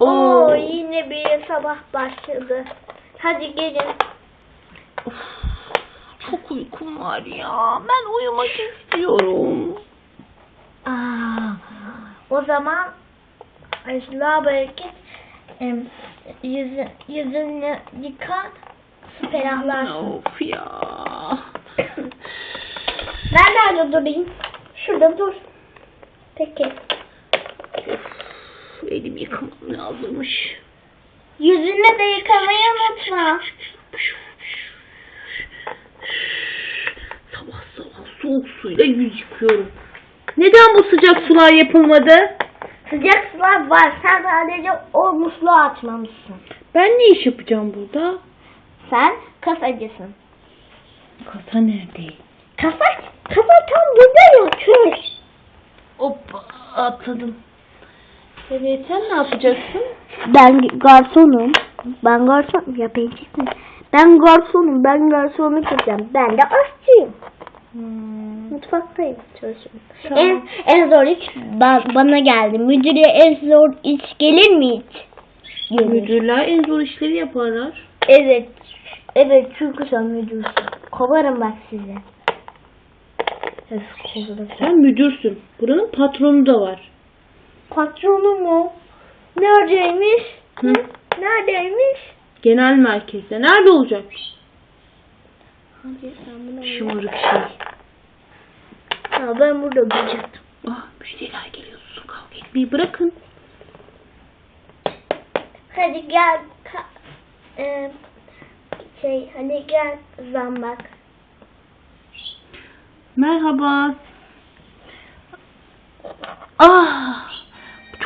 Oo yine bir sabah başladı. Hadi gelin. Of, çok uykum var ya. Ben uyumak istiyorum. Aa, o zaman Esra Bereket yüzü, yüzünü yıkan ferahlarsın. Of ya. Nerede durayım? Şurada dur. Peki. Of, elim yıkamam lazımmış. Yüzünü de yıkamayı unutma. Sabah sabah soğuk suyla yüz yıkıyorum. Neden bu sıcak sular yapılmadı? Sıcak sular var. Sen sadece o musluğu açmamışsın. Ben ne iş yapacağım burada? Sen kasacısın. Kasa nerede? Kasa, kasa tam burada ya. Şöyle. Hoppa atladım. Evet sen ne yapacaksın? Ben garsonum. Ben garson ya ben mi? Ben garsonum. Ben garsonluk yapacağım. Ben de aşçıyım. Hmm. Mutfaktayım çalışıyorum. Tamam. En, en zor iş ba- bana geldi. Müdüre en zor iş gelir mi hiç? Gelir. Müdürler en zor işleri yaparlar. Evet. Evet çünkü sen müdürsün. Kovarım bak sizi. Sen müdürsün. Buranın patronu da var. Patronu mu? Neredeymiş? Hı? Neredeymiş? Genel merkezde. Nerede olacak? Hadi sen bunu Şımarık şey. Ya ben burada duracaktım. Ah müşteriler geliyor. Susun kavga etmeyi bırakın. Hadi gel. Ka- e, şey hadi gel zambak. Merhaba. Ah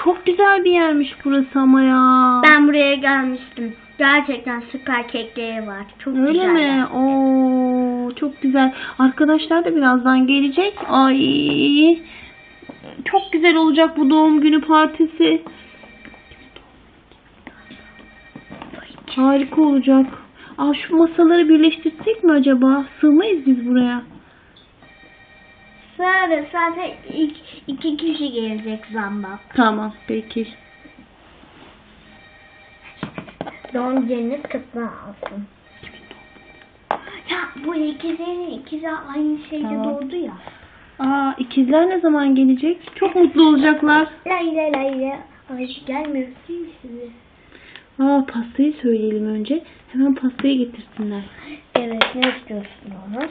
çok güzel bir yermiş burası ama ya. Ben buraya gelmiştim. Gerçekten süper kekleri var. Çok Öyle güzeller. mi? Oo çok güzel. Arkadaşlar da birazdan gelecek. Ay çok güzel olacak bu doğum günü partisi. Harika olacak. Aa şu masaları birleştirsek mi acaba? Sığmayız biz buraya. Sonra zaten iki, iki kişi gelecek zambak. Tamam peki. Doğum gününüz kutlu olsun. Ya bu ikizlerin ikizi aynı şeyde Tamam. doğdu ya. Aa ikizler ne zaman gelecek? Çok mutlu olacaklar. Layla layla. Ay gelmiyor değil mi sizi? Aa pastayı söyleyelim önce. Hemen pastayı getirsinler. Evet ne istiyorsunuz?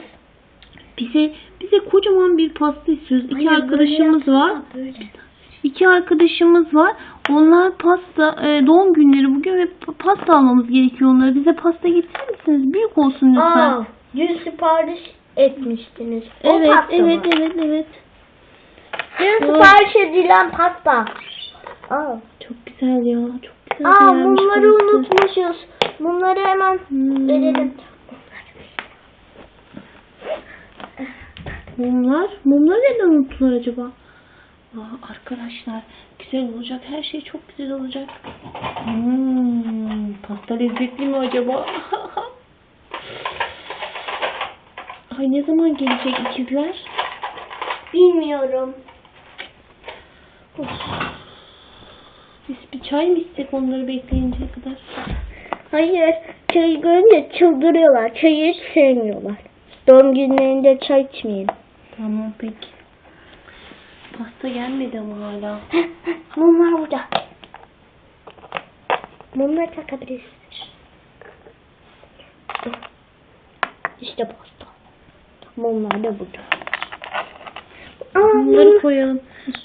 Bize bize kocaman bir pasta istiyoruz. İki Hayır, arkadaşımız böyle var. Böyle. İki arkadaşımız var. Onlar pasta e, doğum günleri bugün ve pa- pasta almamız gerekiyor onlara. Bize pasta getirir misiniz? Büyük olsun lütfen. Aa, dün sipariş etmiştiniz. O evet, evet, mı? evet, evet. Dün sipariş edilen pasta. Aa, Çok güzel ya. Çok güzel. Aa bunları unutmuşuz. Bunları hemen Hmm. verelim. Mumlar? Mumlar neden unuttular acaba? Aa, arkadaşlar güzel olacak. Her şey çok güzel olacak. Hmm, pasta lezzetli mi acaba? Ay ne zaman gelecek ikizler? Bilmiyorum. Of. Biz bir çay mı içsek onları bekleyinceye kadar? Hayır, çayı görünce çıldırıyorlar. Çayı hiç sevmiyorlar. Doğum günlerinde çay içmeyin. Tamam peki. Pasta gelmedi ama hala. Mumlar burada. Mumları takabiliriz. İşte pasta. Mumlar da burada. Aa, Bunları koyalım. Üstüne